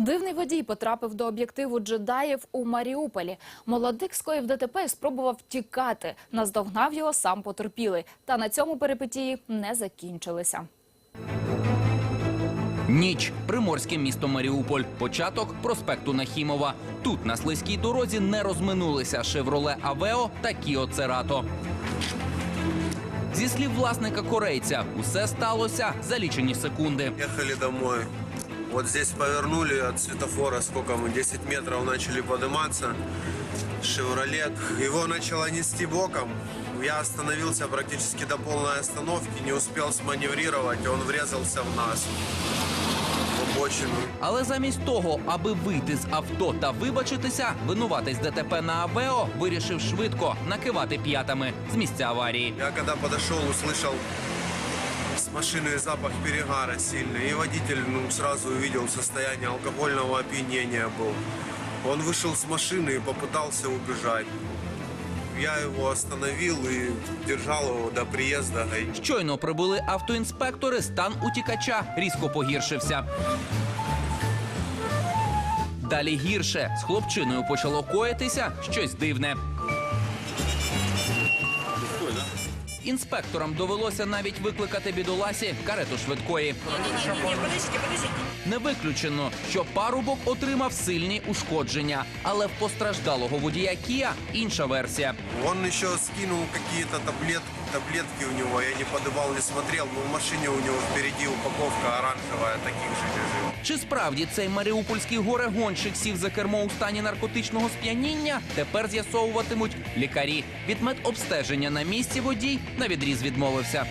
Дивний водій потрапив до об'єктиву джедаїв у Маріуполі. Молодик скоїв ДТП і спробував тікати. Наздогнав його сам потерпілий. Та на цьому перипетії не закінчилися. Ніч. Приморське місто Маріуполь. Початок проспекту Нахімова. Тут на слизькій дорозі не розминулися Шевроле Авео та Кіо Церато. Зі слів власника корейця, усе сталося за лічені секунди. Ехали домой. Вот здесь повернули от светофора, сколько мы, 10 метров начали подниматься. Шевролет. Его начало нести боком. Я остановился практически до полной остановки, не успел сманеврировать, он врезался в нас. Обочину. Але замість того, аби вийти з авто та вибачитися, винуватись ДТП на Авео вирішив швидко накивати п'ятами з місця аварії. Я когда подошел, услышал с машины запах перегара сильный. И водитель ну, сразу увидел состояние алкогольного опьянения был. Он вышел с машины и попытался убежать. Я его остановил и держал его до приезда. гаи. Щойно прибули автоінспектори, стан утікача різко погіршився. Далі гірше з хлопчиною почало коїтися щось дивне. Інспекторам довелося навіть викликати бідоласі карету швидкої. Не виключено, що парубок отримав сильні ушкодження, але в постраждалого водія Кія інша версія. Він ще скинув якісь таблетки, таблетки у него. Я не подавал, не смотрел, но в машине у него впереди упаковка оранжевая таких же лежит. Чи справді цей маріупольський горе-гонщик сів за кермо у стані наркотичного сп'яніння? Тепер з'ясовуватимуть лікарі. Від медобстеження на місці водій на відріз відмовився.